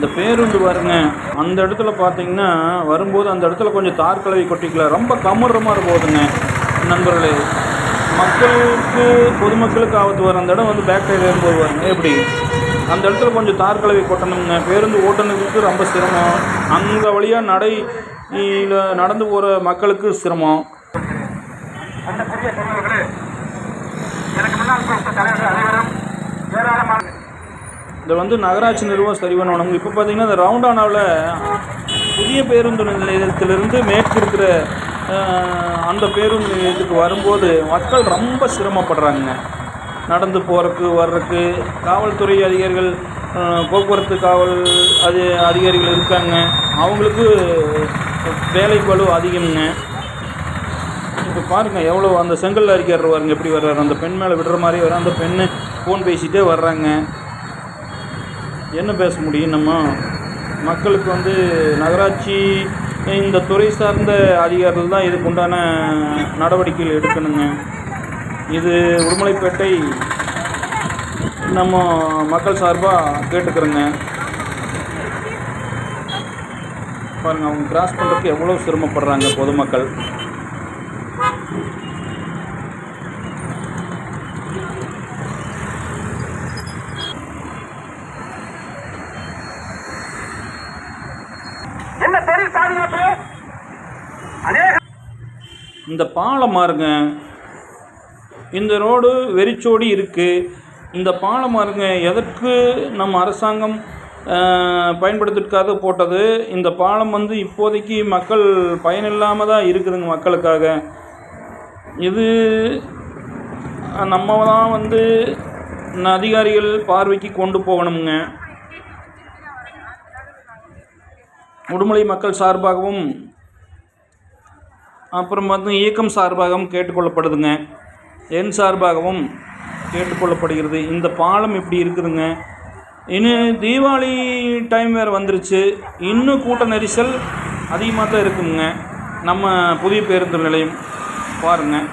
இந்த பேருந்து பாருங்க அந்த இடத்துல பார்த்தீங்கன்னா வரும்போது அந்த இடத்துல கொஞ்சம் தார் கலவை கொட்டிக்கல. ரொம்ப கமுற மாதிரி போகுதுங்க நண்பர்களே. மக்களுக்கு பொதுமக்களுக்கு ஆபத்து வர அந்த இடம் வந்து பேக் சைடு ஏறும்போது பாருங்க எப்படி? அந்த இடத்துல கொஞ்சம் தார் கலவை கொட்டணுங்க. பேருந்து ஓட்டுநருக்கு ரொம்ப சிரமம். அந்த வழியாக நடை நடந்து போகிற மக்களுக்கு சிரமம். எனக்கு முன்னாள் தலைவர்கள் அனைவரும் இது வந்து நகராட்சி நிறுவனம் சரி பண்ணணும் இப்போ பார்த்தீங்கன்னா இந்த ரவுண்டானாவில் புதிய பேருந்து நிலையத்திலிருந்து மேற்கு இருக்கிற அந்த பேருந்து நிலையத்துக்கு வரும்போது மக்கள் ரொம்ப சிரமப்படுறாங்க. நடந்து போகிறக்கு வர்றதுக்கு. காவல்துறை அதிகாரிகள் போக்குவரத்து காவல் அது அதிகாரிகள் இருக்காங்க. அவங்களுக்கு வேலை பளு அதிகம்ங்க. இப்போ பாருங்கள் எவ்வளோ அந்த செங்கல் அறிக்கையாளர் பாருங்க எப்படி வர்றாரு. அந்த பெண் மேலே விடுற மாதிரி வர அந்த பெண்ணு ஃபோன் பேசிகிட்டே வர்றாங்க. என்ன பேச முடியும் நம்ம? மக்களுக்கு வந்து நகராட்சி இந்த துறை சார்ந்த அதிகாரிகள் தான் இதுக்கு உண்டான நடவடிக்கைகள் எடுக்கணுங்க. இது உடுமலைப்பேட்டை நம்ம மக்கள் சார்பாக கேட்டுக்கிறோங்க. பாருங்கள் அவங்க கிராஸ் பண்ணுறதுக்கு எவ்வளோ சிரமப்படுறாங்க பொதுமக்கள் என்ன தொழில் பாதுகாப்பு இந்த பாலம் பாருங்க. இந்த ரோடு வெறிச்சோடி இருக்குது இந்த பாலம் பாருங்க எதற்கு நம்ம அரசாங்கம் அஹ், போட்டது? இந்த பாலம் வந்து இப்போதைக்கு மக்கள் பயனில்லாமல் தான் இருக்குதுங்க மக்களுக்காக. இது நம்ம தான் வந்து அதிகாரிகள் பார்வைக்கு கொண்டு போகணுங்க. உடுமலை மக்கள் சார்பாகவும் அப்புறம் வந்து இயக்கம் சார்பாகவும் கேட்டுக்கொள்ளப்படுதுங்க. என் சார்பாகவும் கேட்டுக்கொள்ளப்படுகிறது. இந்த பாலம் இப்படி இருக்குதுங்க. இன்னும் தீபாவளி டைம் வேறு வந்துருச்சு. இன்னும் கூட்ட நெரிசல் அதிகமாக தான் இருக்குங்க. நம்ம புதிய பேருந்து நிலையம் பாருங்கள்